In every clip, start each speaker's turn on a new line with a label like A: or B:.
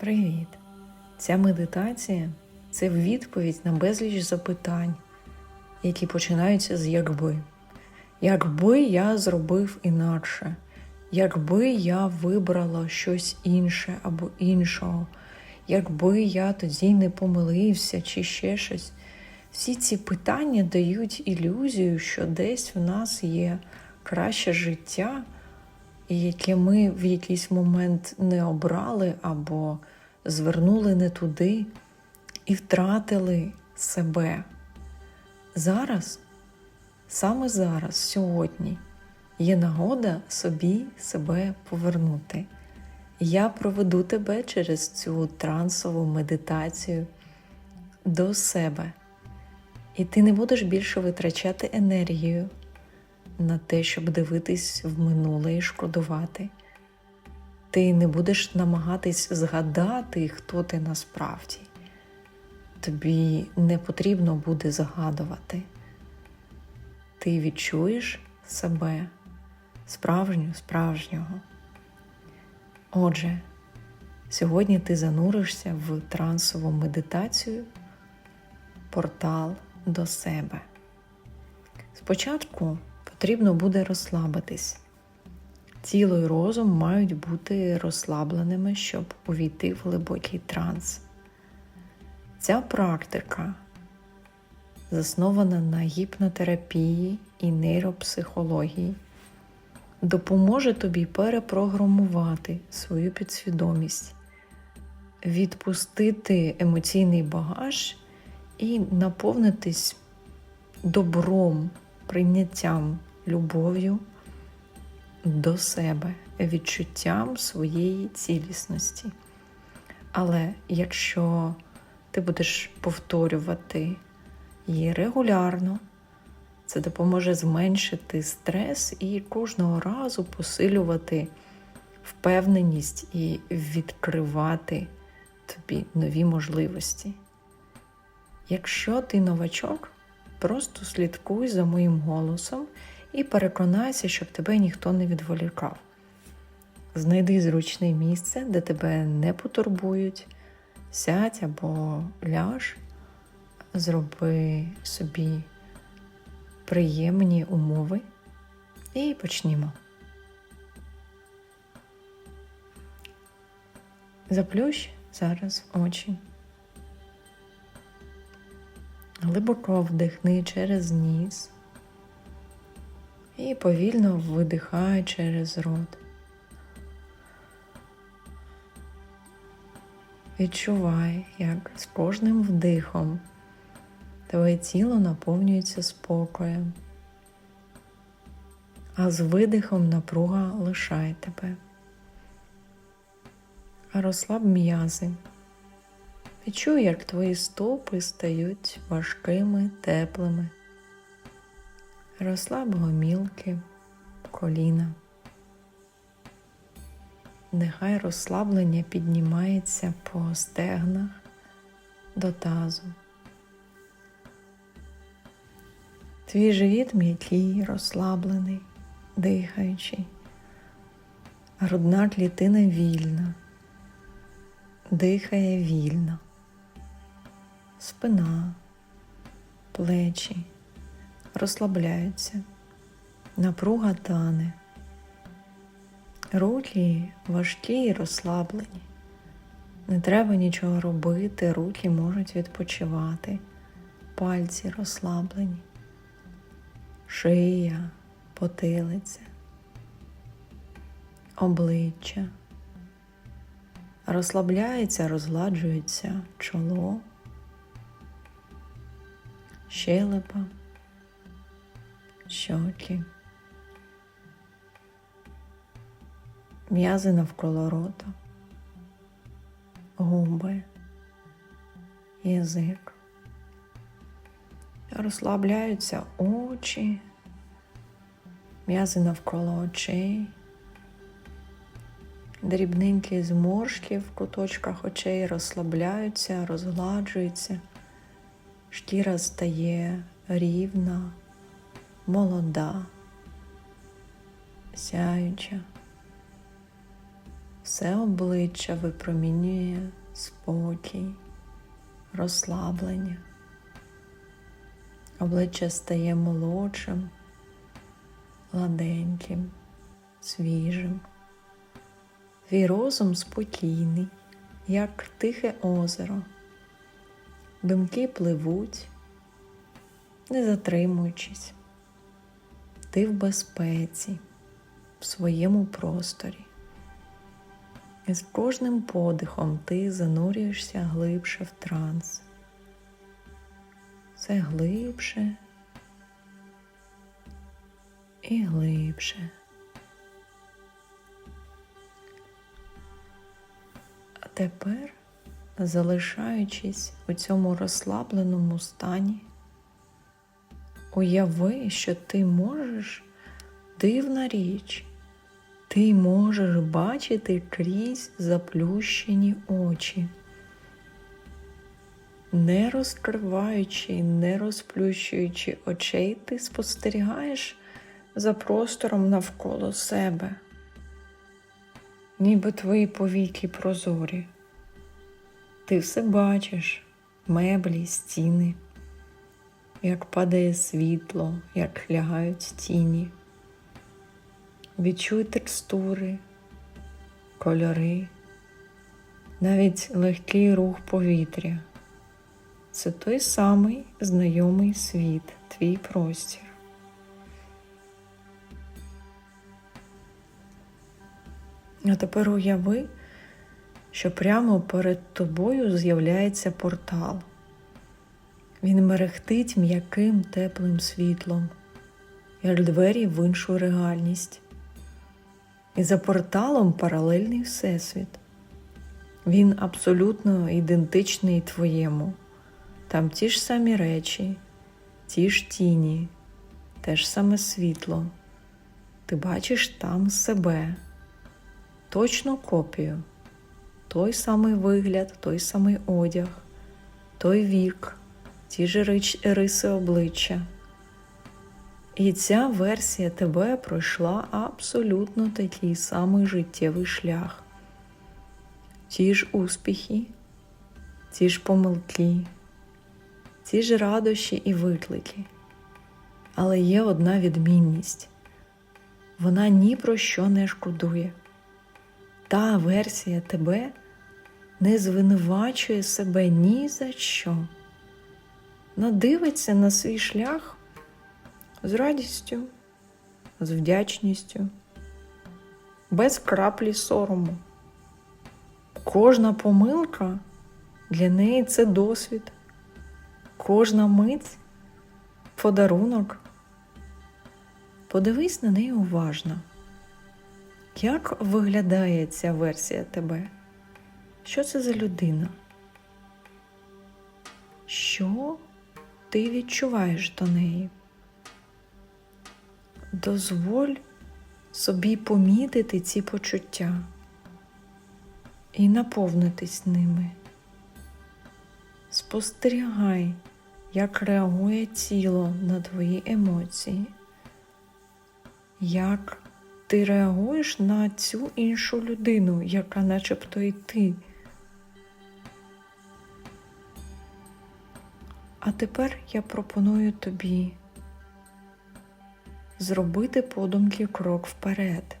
A: Привіт! Ця медитація це відповідь на безліч запитань, які починаються з якби. Якби я зробив інакше, якби я вибрала щось інше або іншого, якби я тоді не помилився чи ще щось. Всі ці питання дають ілюзію, що десь в нас є краще життя, і яке ми в якийсь момент не обрали або звернули не туди і втратили себе. Зараз, саме зараз, сьогодні, є нагода собі себе повернути. Я проведу тебе через цю трансову медитацію до себе. І ти не будеш більше витрачати енергію на те, щоб дивитись в минуле і шкодувати. Ти не будеш намагатись згадати, хто ти насправді. Тобі не потрібно буде згадувати. Ти відчуєш себе справжню справжнього. Отже, сьогодні ти зануришся в трансову медитацію портал до себе. Спочатку потрібно буде розслабитись. Тіло і розум мають бути розслабленими, щоб увійти в глибокий транс. Ця практика заснована на гіпнотерапії і нейропсихології, допоможе тобі перепрограмувати свою підсвідомість, відпустити емоційний багаж і наповнитись добром, прийняттям, любов'ю до себе, відчуттям своєї цілісності. Але якщо ти будеш повторювати її регулярно, це допоможе зменшити стрес і кожного разу посилювати впевненість і відкривати тобі нові можливості. Якщо ти новачок, просто слідкуй за моїм голосом і переконайся, щоб тебе ніхто не відволікав. Знайди зручне місце, де тебе не потурбують, сядь або ляж, зроби собі приємні умови і почнімо. Заплющ зараз очі. Глибоко вдихни через ніс і повільно видихай через рот. Відчувай, як з кожним вдихом твоє тіло наповнюється спокоєм, а з видихом напруга лишає тебе. Розслаб м'язи. Відчуй, як твої стопи стають важкими, теплими. Розслаб гомілки, коліна. Нехай розслаблення піднімається по стегнах до тазу. Твій живіт м'який, розслаблений, дихаючий, грудна клітина вільна, дихає вільно, спина, плечі розслабляються, напруга тане. Руки важкі і розслаблені. Не треба нічого робити, руки можуть відпочивати, пальці розслаблені, шия, потилиця, обличчя. Розслабляється, розгладжується чоло, щелепа, щоки. м'язи навколо рота, губи, язик. Розслабляються очі, м'язи навколо очей, дрібненькі зморшки в куточках очей розслабляються, розгладжуються, шкіра стає рівна, молода, сяюча Все обличчя випромінює спокій, розслаблення. Обличчя стає молодшим, гладеньким, свіжим. Твій розум спокійний, як тихе озеро. Думки пливуть, не затримуючись. Ти в безпеці, в своєму просторі. І з кожним подихом ти занурюєшся глибше в транс. Все глибше і глибше. А тепер, залишаючись у цьому розслабленому стані, уяви, що ти можеш дивна річ. Ти можеш бачити крізь заплющені очі, не розкриваючи, не розплющуючи очей, ти спостерігаєш за простором навколо себе, ніби твої повіки прозорі. Ти все бачиш, меблі, стіни, як падає світло, як лягають тіні. Відчуй текстури, кольори, навіть легкий рух повітря. Це той самий знайомий світ, твій простір. А тепер уяви, що прямо перед тобою з'являється портал. Він мерехтить м'яким теплим світлом, як двері в іншу реальність. І за порталом паралельний всесвіт. Він абсолютно ідентичний твоєму. Там ті ж самі речі, ті ж тіні, те ж саме світло. Ти бачиш там себе, точну копію, той самий вигляд, той самий одяг, той вік, ті ж риси обличчя. І ця версія тебе пройшла абсолютно такий самий життєвий шлях. Ті ж успіхи, ті ж помилки, ті ж радощі і виклики. Але є одна відмінність вона ні про що не шкодує. Та версія тебе не звинувачує себе ні за що. Вона дивиться на свій шлях з радістю, з вдячністю, без краплі сорому. Кожна помилка для неї це досвід, кожна мить подарунок. Подивись на неї уважно. Як виглядає ця версія тебе? Що це за людина? Що ти відчуваєш до неї? Дозволь собі помітити ці почуття і наповнитись ними. Спостерігай, як реагує тіло на твої емоції, як ти реагуєш на цю іншу людину, яка начебто і ти. А тепер я пропоную тобі зробити подумки крок вперед.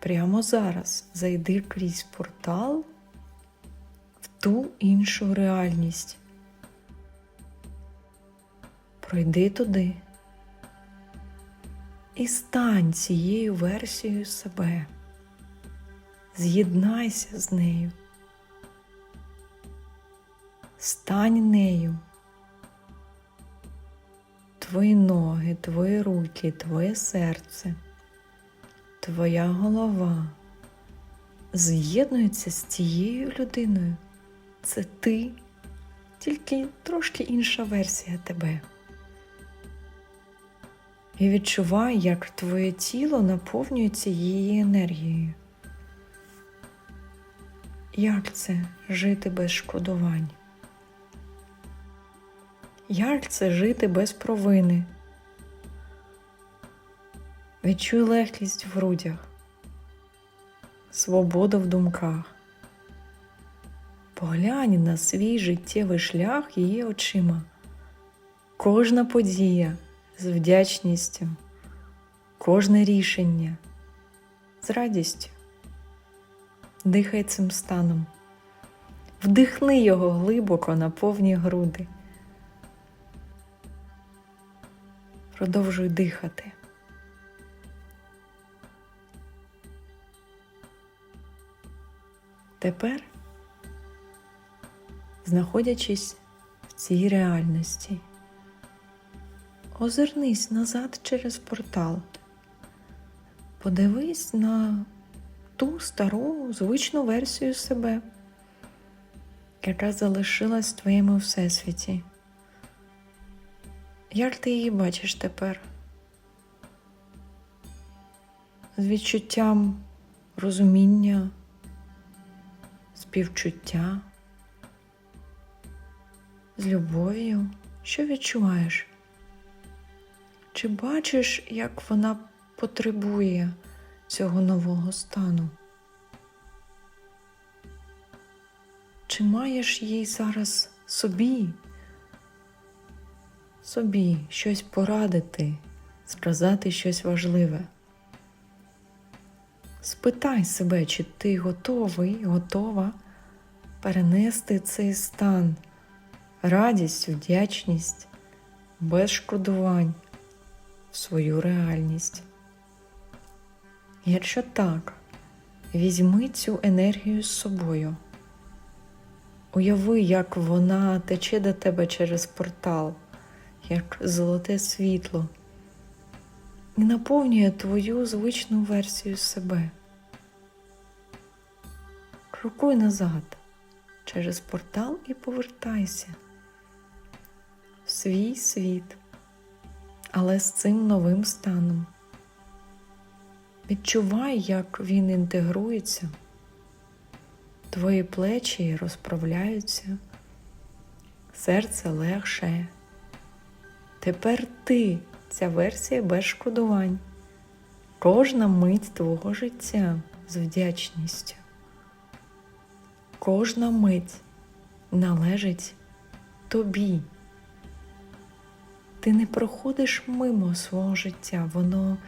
A: Прямо зараз зайди крізь портал в ту іншу реальність. Пройди туди і стань цією версією себе. З'єднайся з нею. Стань нею. Твої ноги, твої руки, твоє серце, твоя голова з'єднуються з цією людиною. Це ти, тільки трошки інша версія тебе. І відчувай, як твоє тіло наповнюється її енергією. Як це жити без шкодувань? Як це жити без провини? Відчуй легкість в грудях. свобода в думках. Поглянь на свій життєвий шлях її очима. Кожна подія з вдячністю, кожне рішення з радістю. Дихай цим станом, вдихни його глибоко на повні груди. Продовжуй дихати. Тепер, знаходячись в цій реальності, озирнись назад через портал. Подивись на ту стару звичну версію себе, яка залишилась в твоєму всесвіті. Як ти її бачиш тепер? З відчуттям розуміння, співчуття, з любов'ю, що відчуваєш? Чи бачиш, як вона потребує цього нового стану? Чи маєш їй зараз собі, собі щось порадити, сказати щось важливе? Спитай себе, чи ти готовий, готова перенести цей стан, радість, вдячність, без шкодувань в свою реальність. Якщо так, візьми цю енергію з собою. Уяви, як вона тече до тебе через портал, як золоте світло, і наповнює твою звичну версію себе. Крокуй назад через портал і повертайся в свій світ, але з цим новим станом. Відчувай, як він інтегрується, твої плечі розправляються, серце легше. Тепер ти ця версія без шкодувань, кожна мить твого життя з вдячністю. Кожна мить належить тобі. Ти не проходиш мимо свого життя, воно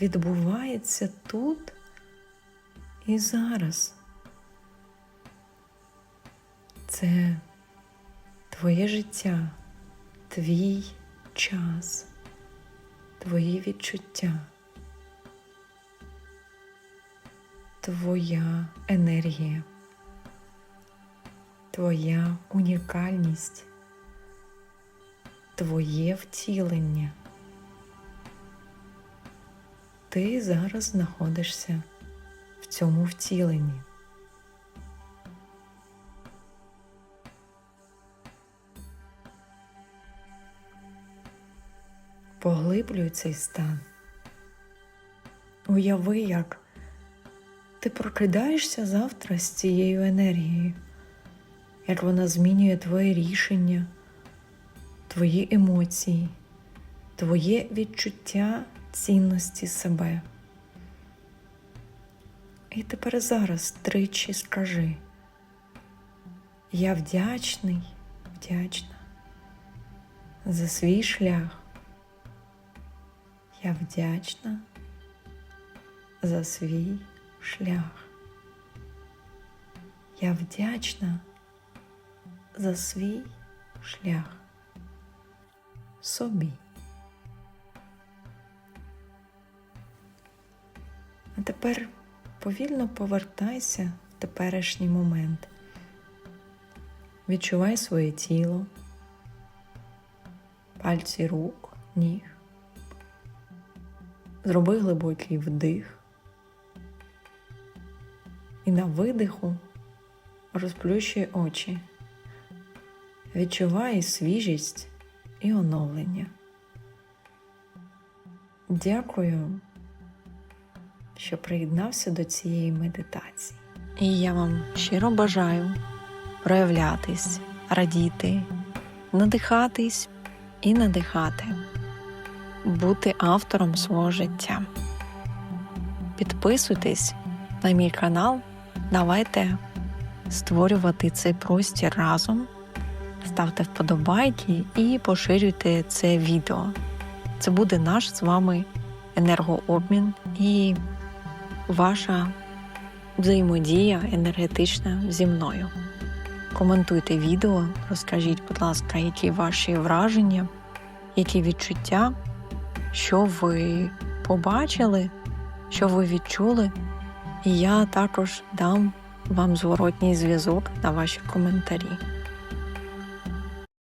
A: відбувається тут і зараз. Це твоє життя, твій час, твої відчуття, твоя енергія, твоя унікальність, твоє втілення. Ти зараз знаходишся в цьому втіленні. Поглиблюй цей стан. Уяви, як ти прокидаєшся завтра з цією енергією, як вона змінює твоє рішення, твої емоції, твоє відчуття цінності себе. І тепер зараз тричі скажи, я вдячний, вдячна за свій шлях. Я вдячна за свій шлях. Я вдячна за свій шлях собі. А тепер повільно повертайся в теперішній момент. Відчувай своє тіло, пальці рук, ніг. Зроби глибокий вдих. І на видиху розплющуй очі. Відчувай свіжість і оновлення. Дякую, що приєднався до цієї медитації. І я вам щиро бажаю проявлятись, радіти, надихатись і надихати бути автором свого життя. Підписуйтесь на мій канал. Давайте створювати цей простір разом. Ставте вподобайки і поширюйте це відео. Це буде наш з вами енергообмін і ваша взаємодія енергетична зі мною. Коментуйте відео, розкажіть, будь ласка, які ваші враження, які відчуття, що ви побачили, що ви відчули. І я також дам вам зворотній зв'язок на ваші коментарі.